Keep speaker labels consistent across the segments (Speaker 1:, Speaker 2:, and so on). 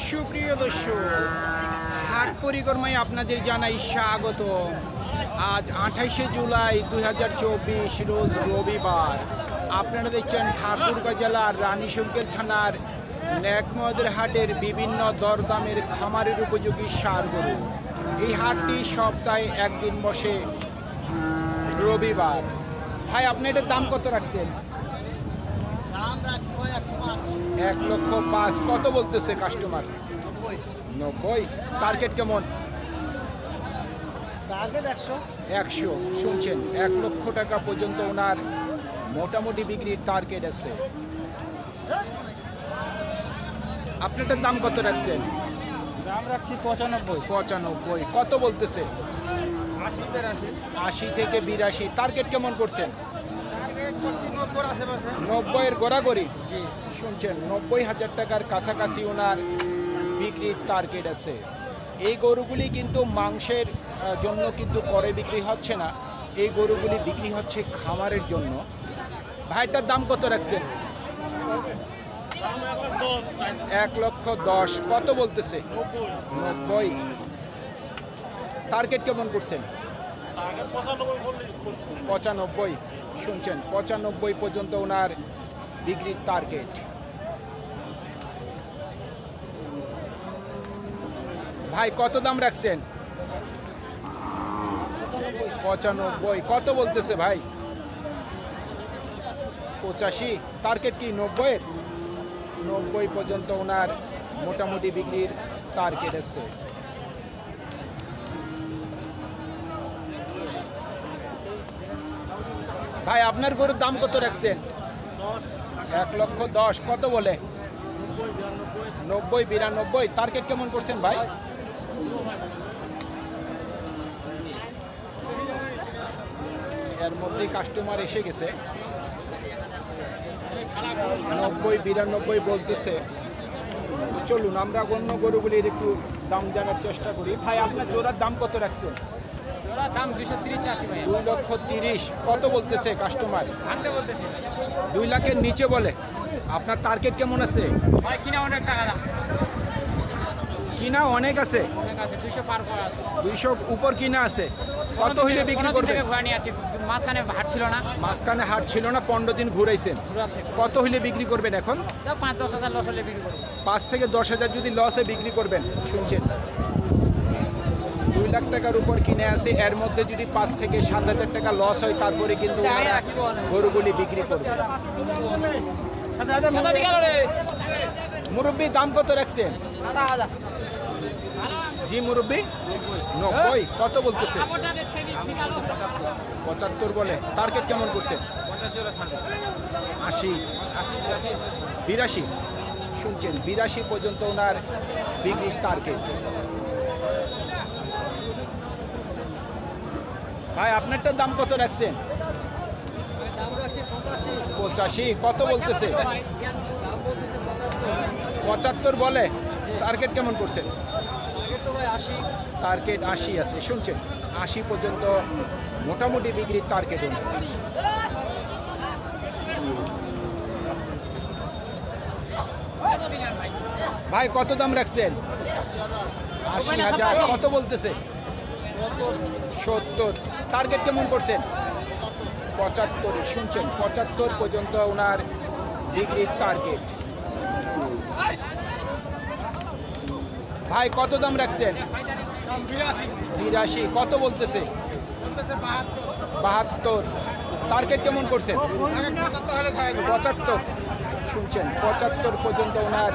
Speaker 1: সুপ্রিয় দর্শক, হাট পরিক্রমায় আপনাদের জানাই স্বাগত। আজ আঠাইশে জুলাই দু দুই রোজ রবিবার। আপনারা দেখছেন ঠাকুরগাঁ জেলার রানীশঙ্কের থানার ন্যাকমদের হাটের বিভিন্ন দরদামের খামারের উপযোগী সার গরু। এই হাটটি সপ্তাহে একদিন বসে রবিবার। ভাই, আপনি এটার দাম কত রাখছেন
Speaker 2: দাম রাখছি ভাই একশো পাঁচ
Speaker 1: এক লক্ষ পাঁচ। কত বলতেছে কাস্টমার
Speaker 2: নব্বই।
Speaker 1: টার্গেট কেমন?
Speaker 2: টার্গেট একশো।
Speaker 1: একশো। শুনছেন এক লক্ষ টাকা পর্যন্ত ওনার মোটামুটি বিক্রির টার্গেট আছে। আপনারটার দাম কত রাখছেন?
Speaker 2: দাম রাখছি পঁচানব্বই।
Speaker 1: পঁচানব্বই। কত বলতেছে?
Speaker 2: আশি
Speaker 1: আশি থেকে বিরাশি। টার্গেট কেমন করছেন
Speaker 2: টার্গেট করছি নব্বই আশেপাশে
Speaker 1: নব্বইয়ের গড়াগড়ি। শুনছেন, নব্বই হাজার টাকার কাছাকাছি ওনার বিক্রির টার্গেট আছে। এই গরুগুলি কিন্তু মাংসের জন্য কিন্তু করে বিক্রি হচ্ছে না। এই গরুগুলি বিক্রি হচ্ছে খামারের জন্য। ভাইটার দাম কত রাখছেন? এক লক্ষ দশ। কত বলতেছে? নব্বই। টার্গেট কেমন করছেন? পঁচানব্বই, শুনছেন, পঁচানব্বই পর্যন্ত ওনার বিক্রির টার্গেট ভাই, কত দাম রাখছেন? পঁচানব্বই, কত বলতেছে ভাই? পঁচাশি টার্গেট কি নব্বইয়ের? নব্বই পর্যন্ত ওনার মোটামুটি বিক্রির টার্গেট আছে। ভাই আপনার গরুর দাম কত রাখছেন? এক লক্ষ দশ কত বলে? নব্বই বিরানব্বই। টার্গেট কেমন করছেন ভাই? এর মধ্যেই কাস্টমার এসে গেছে। নব্বই বিরানব্বই বলতেছে। চলুন আমরা অন্য গরুগুলির একটু দাম জানার চেষ্টা করি। ভাই আপনার জোড়ার দাম কত রাখছেন? দুই লক্ষ তিরিশ। কত বলতেছে কাস্টমার দুই লাখের নিচে বলে। আপনার টার্গেট কেমন আছে?
Speaker 3: কিনা অনেক টাকা দাম।
Speaker 1: কিনা অনেক আছে। দুইশো উপর কিনা আছে। কত হইলে বিক্রি করবেন
Speaker 3: আছি মাঝখানে হাট ছিল না।
Speaker 1: মাঝখানে হাট ছিল না পনেরো দিন ঘুরাইছেন। কত হইলে বিক্রি করবেন এখন?
Speaker 3: পাঁচ দশ হাজার লস হলে বিক্রি করব।
Speaker 1: পাঁচ থেকে দশ হাজার যদি লসে বিক্রি করবেন। শুনছেন? দুই লাখ টাকার উপর কিনে আসে। এর মধ্যে যদি পাঁচ থেকে সাত হাজার টাকা লস হয় তারপরে কিন্তু গরুগুলি বিক্রি করবে। মুরব্বী দাম কত রাখছেন? জি মুরব্বী। নব্বই কত বলতেছে? পঁচাত্তর বলে। টার্গেট কেমন করছে? আশি। বিরাশি। শুনছেন বিরাশি পর্যন্ত ওনার বিক্রির টার্গেট ভাই আপনারটা দাম কত রাখছেন? পঁচাশি, কত বলতেছে? পঁচাত্তর বলে? টার্গেট কেমন করছেন? টার্গেট আশি আছে, শুনছেন? আশি পর্যন্ত মোটামুটি বিক্রির টার্গেট ভাই, কত দাম রাখছেন? আশি হাজার, কত বলতেছে? সত্তর। টার্গেট কেমন করছেন? পঁচাত্তর শুনছেন? পঁচাত্তর পর্যন্ত ওনার বিক্রির টার্গেট ভাই কত দাম রাখছেন?
Speaker 2: বিরাশি।
Speaker 1: কত বলতেছে?
Speaker 2: বাহাত্তর।
Speaker 1: টার্গেট কেমন করছেন?
Speaker 2: পঁচাত্তর।
Speaker 1: শুনছেন? পঁচাত্তর পর্যন্ত ওনার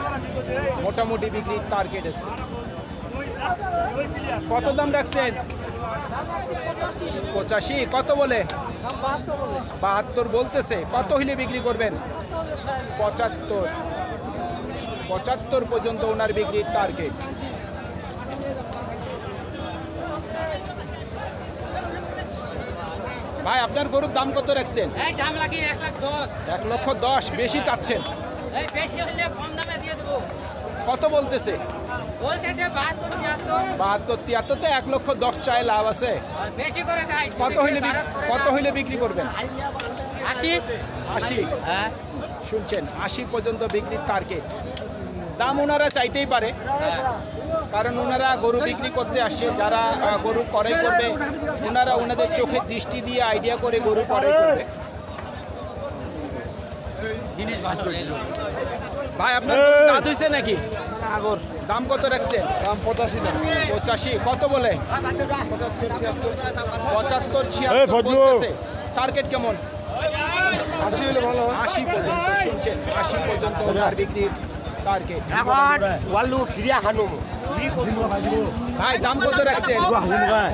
Speaker 1: মোটামুটি বিক্রির টার্গেট আছে। কত দাম রাখছেন? পঁচাশি কত বলে? বাহাত্তর বলতেছে। কত হইলে বিক্রি করবেন? পঁচাত্তর। পঁচাত্তর পর্যন্ত ওনার বিক্রির টার্গেট ভাই আপনার গরুর দাম কত রাখছেন?
Speaker 4: এক
Speaker 1: লক্ষ দশ বেশি চাচ্ছেন।
Speaker 4: হলে
Speaker 1: কত বলতেছে?
Speaker 4: বাহাত্তর তিয়াত্তর।
Speaker 1: তো এক লক্ষ দশ চায় লাভ আছে।
Speaker 4: করে
Speaker 1: কত হইলে কত হইলে বিক্রি করবেন?
Speaker 4: আশি।
Speaker 1: আশি।
Speaker 4: হ্যাঁ।
Speaker 1: শুনছেন আশি পর্যন্ত বিক্রির টার্গেট দাম ওনারা চাইতেই পারে। কারণ ওনারা গরু বিক্রি করতে আসছে। যারা গরু ক্রয় করবে ওনারা ওনাদের চোখের দৃষ্টি দিয়ে আইডিয়া করে গরু ক্রয় করবে। ভাই আপনার দাঁত হয়েছে নাকি?
Speaker 2: আগর।
Speaker 1: দাম কত রাখছে
Speaker 2: দাম পঁচাশি দাম।
Speaker 1: পঁচাশি কত বলে?
Speaker 2: পঁচাত্তর ছিয়াত্তর
Speaker 1: টার্গেট কেমন?
Speaker 2: আশি হলে ভালো
Speaker 1: আশি পর্যন্ত শুনছেন আশি পর্যন্ত বিক্রির টার্গেট
Speaker 5: এখন খানো
Speaker 1: ভাই দাম কত রাখছেন?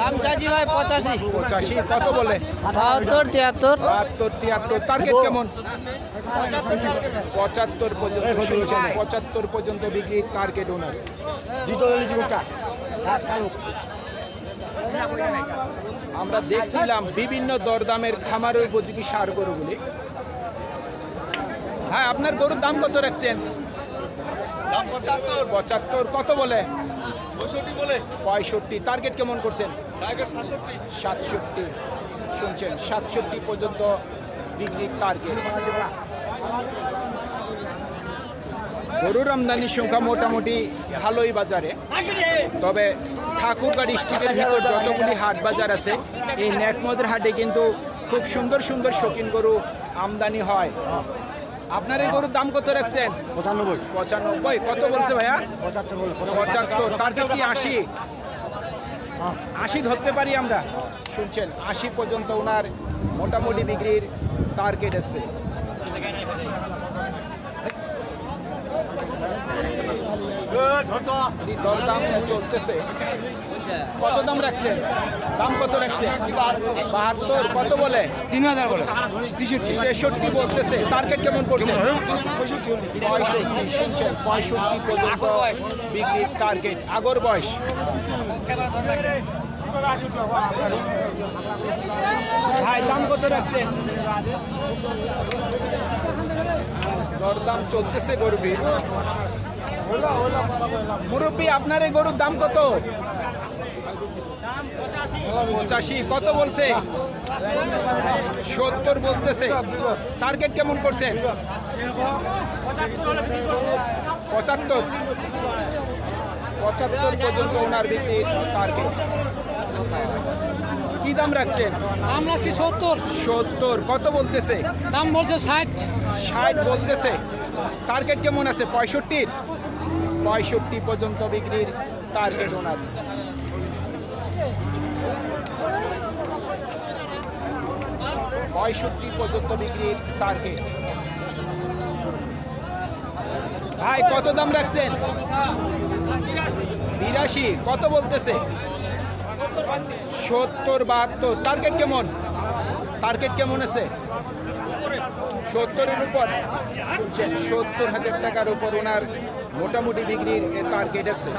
Speaker 6: দাম চাচ্ছি ভাই পঁচাশি।
Speaker 1: পঁচাশি কত বলে?
Speaker 6: বাহাত্তর তিয়াত্তর।
Speaker 1: বাহাত্তর তিয়াত্তর টার্গেট কেমন?
Speaker 6: পঁচাত্তর
Speaker 1: পঁচাত্তর পর্যন্ত পঁচাত্তর পর্যন্ত বিক্রির টার্গেট ওনার আমরা দেখছিলাম বিভিন্ন দরদামের খামারের উপযোগী সার গরুগুলি। হ্যাঁ আপনার গরুর দাম কত রাখছেন?
Speaker 2: পঁচাত্তর।
Speaker 1: পঁচাত্তর কত বলে?
Speaker 2: পঁয়ষট্টি বলে।
Speaker 1: পঁয়ষট্টি। টার্গেট কেমন করছেন?
Speaker 2: টাইগার সাতষট্টি।
Speaker 1: সাতষট্টি। শুনছেন সাতষট্টি পর্যন্ত বিক্রির টার্গেট গরুর আমদানির সংখ্যা মোটামুটি ভালোই বাজারে। তবে ঠাকুরগাঁ ডিস্ট্রিক্টের ভিতর যতগুলি হাট বাজার আছে এই ন্যাকমদের হাটে কিন্তু খুব সুন্দর সুন্দর শৌখিন গরু আমদানি হয়। আপনার এই গরুর দাম কত রাখছেন?
Speaker 5: পঁচানব্বই।
Speaker 1: পঁচানব্বই। কত বলছে ভাইয়া?
Speaker 5: পঁচাত্তর তার
Speaker 1: পঁচাত্তর। টার্গেট কি আশি? আশি ধরতে পারি আমরা? শুনছেন আশি পর্যন্ত ওনার মোটামুটি বিক্রির টার্গেট এসছে এই দরদাম চলতেছে। কত দাম রাখছেন দাম কত রাখছেন বাহাত্তর কত বলে?
Speaker 5: তিন হাজার বলে।
Speaker 1: তেষট্টি। বলতেছে। টার্গেট কেমন করছে পঁয়ষট্টি শুনছেন? পঁয়ষট্টি পর্যন্ত বিক্রির টার্গেট আগর বয়স। ভাই দাম কত রাখছেন দরদাম চলতেছে গরুটির মুরব্বী, আপনার এই গরুর দাম কত? পঁচাশি, কত বলছে? সত্তর বলতেছে। টার্গেট কেমন করছেন? পঁচাত্তর। পঁচাত্তর পর্যন্ত ওনার বিক্রি টার্গেট। কি দাম রাখছেন?
Speaker 6: দাম রাখছি সত্তর।
Speaker 1: সত্তর। কত বলতেছে?
Speaker 6: দাম বলছে ষাট।
Speaker 1: ষাট বলতেছে। টার্গেট কেমন আছে? পঁয়ষট্টির? পঁয়ষট্টি পর্যন্ত বিক্রির টার্গেট ওনার। পঁয়ষট্টি পর্যন্ত বিক্রির টার্গেট ভাই কত দাম রাখছেন? বিরাশি। কত বলতেছে? সত্তর বাহাত্তর। টার্গেট কেমন? টার্গেট কেমন আছে? সত্তরের উপর। সত্তর হাজার টাকার উপর ওনার মোটামুটি বিক্রির টার্গেট আছে।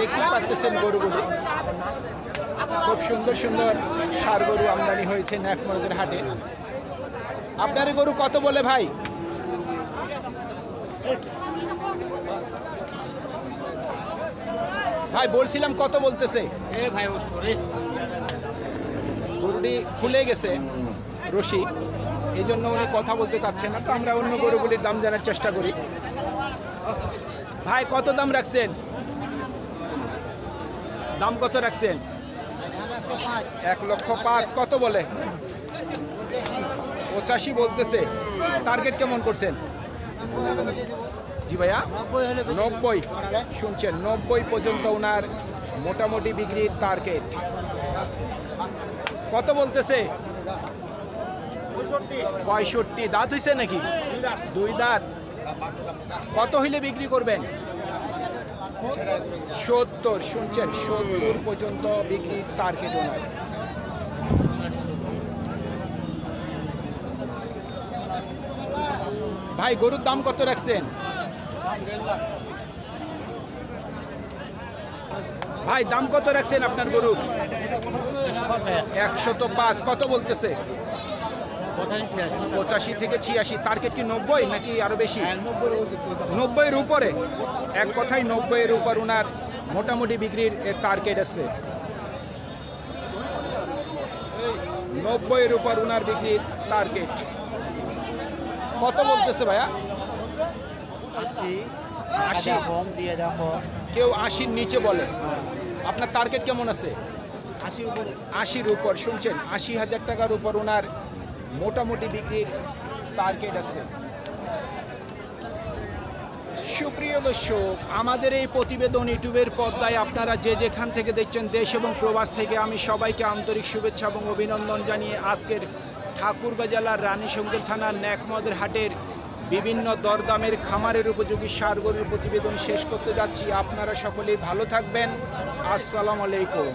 Speaker 1: দেখতে পাচ্ছেন গরুগুলি। খুব সুন্দর সুন্দর সার গরু আমদানি হয়েছে ন্যাকমরদের হাটে। আপনার গরু কত বলে ভাই? ভাই বলছিলাম কত বলতেছে? গরুটি ফুলে গেছে রশি এই জন্য উনি কথা বলতে চাচ্ছেন না তো আমরা অন্য গরুগুলির দাম জানার চেষ্টা করি। ভাই কত দাম রাখছেন? দাম কত রাখছেন? এক লক্ষ পাঁচ কত বলে? পঁচাশি বলতেছে। টার্গেট কেমন করছেন? জি ভাইয়া? নব্বই। শুনছেন, নব্বই পর্যন্ত ওনার মোটামুটি বিক্রির টার্গেট কত বলতেছে? পঁয়ষট্টি। দাঁত হইছে নাকি? দুই দাঁত। কত হইলে বিক্রি করবেন? সত্তর। শুনছেন, সত্তর পর্যন্ত বিক্রির টার্গেট ওনার। ভাই, গরুর দাম কত রাখছেন? ভাই, দাম কত রাখছেন আপনার গরুর একশত পাঁচ, কত বলতেছে? পঁচাশি থেকে ছিয়াশি টার্গেট কি নব্বই নাকি আরও বেশি? নব্বইয়ের উপরে। এক কথায় নব্বইয়ের উপর ওনার মোটামুটি বিক্রির টার্গেট আছে। নব্বইয়ের উপর উনার বিক্রির টার্গেট কত বলতেছে ভাইয়া?
Speaker 5: আশি
Speaker 1: আশি।
Speaker 5: কম দিয়ে দেখো
Speaker 1: কেউ আশির নিচে বলে। আপনার টার্গেট কেমন আছে?
Speaker 5: আশি উপরে।
Speaker 1: আশির উপর। শুনছেন আশি হাজার টাকার উপর ওনার মোটামুটি বিক্রির টার্গেট আছে। সুপ্রিয় দর্শক আমাদের এই প্রতিবেদন ইউটিউবের পর্দায় আপনারা যে যেখান থেকে দেখছেন দেশ এবং প্রবাস থেকে আমি সবাইকে আন্তরিক শুভেচ্ছা এবং অভিনন্দন জানিয়ে আজকের ঠাকুরগাঁ জেলার রানীশঙ্কর থানার ন্যাকমদের হাটের বিভিন্ন দরদামের খামারের উপযোগী সার গরুর প্রতিবেদন শেষ করতে যাচ্ছি। আপনারা সকলেই ভালো থাকবেন। আসসালামু আলাইকুম।